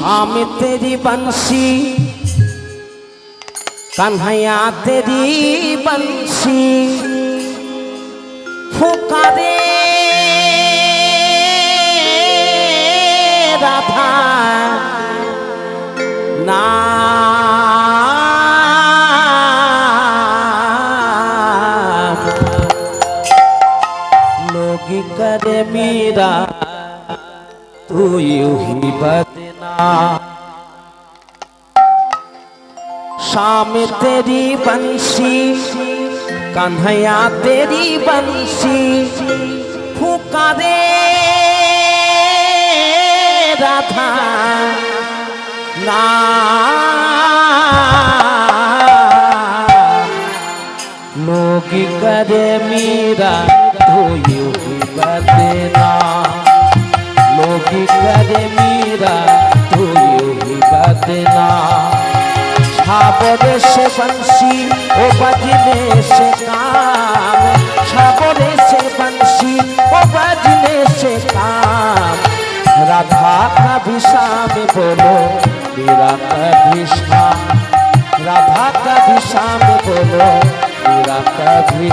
शाम तेरी बंसी कन्हैया तेरी बंसी फुकारे राधा ना लोग करे मीरा तू यूं ही बदना शाम तेरी बंसी कन्हैया तेरी बंसी फुकारे राधा ना लोग करे मीरा तो यू ही बदना लोग करे मीरा तो यू ही কাঁদে না সাবরে সে বংশী ও বাজনে সে কাম। সাবরে সে বংশী ও বাজনে সে কাম। রাধা কবি স্বামী বলো মীরা কবি রাধা কবি স্বামী বলো মীরা কবি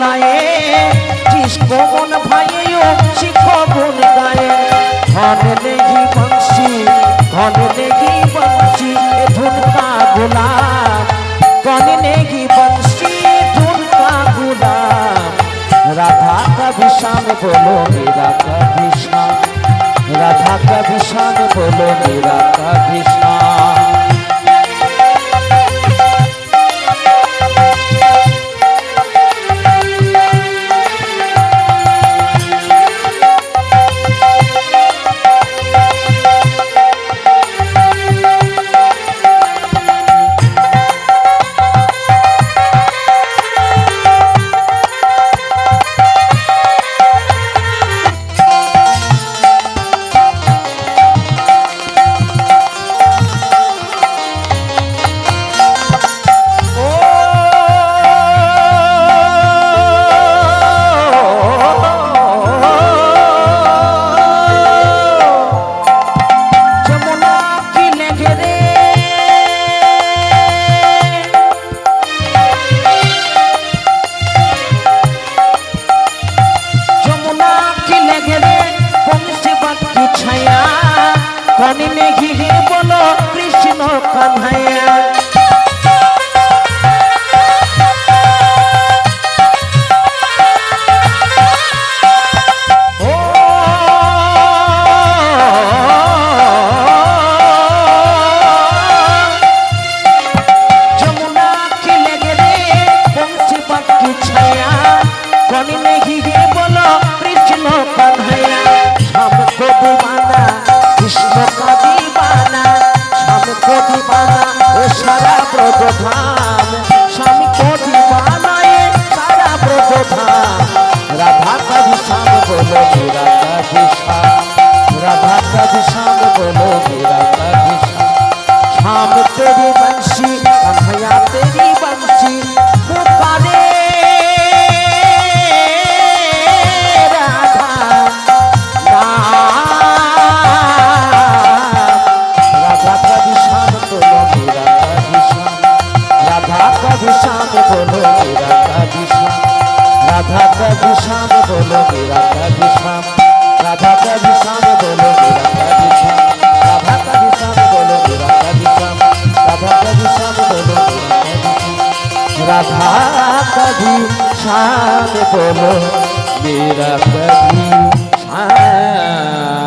গায়ে কৃষ্ণ মন ভাইও শিখ গুণ গায়ে। ধন নেহি বংশী, ধন নেহি বংশী ধুনকা গোলা। কন নেহি বংশী, ধুনকা গোলা। রাধা কবি শ্যাম বলো মেরা কবি শ্যাম রাধা কবি শ্যাম বলো মেরা কবি শ্যাম कानी में ही बोलो कृष्ण कन्हैया বলো রাধা বিশাম রাধা বিশাম বলো রাধা বিশাম রাধা বিশাম বলো রাধা বিশাম রাধা বিশাম বলো রাধা বিশাম রাধা বিশাম বলো রাধা কবি শ্যাম বলো মেরা কবি শ্যাম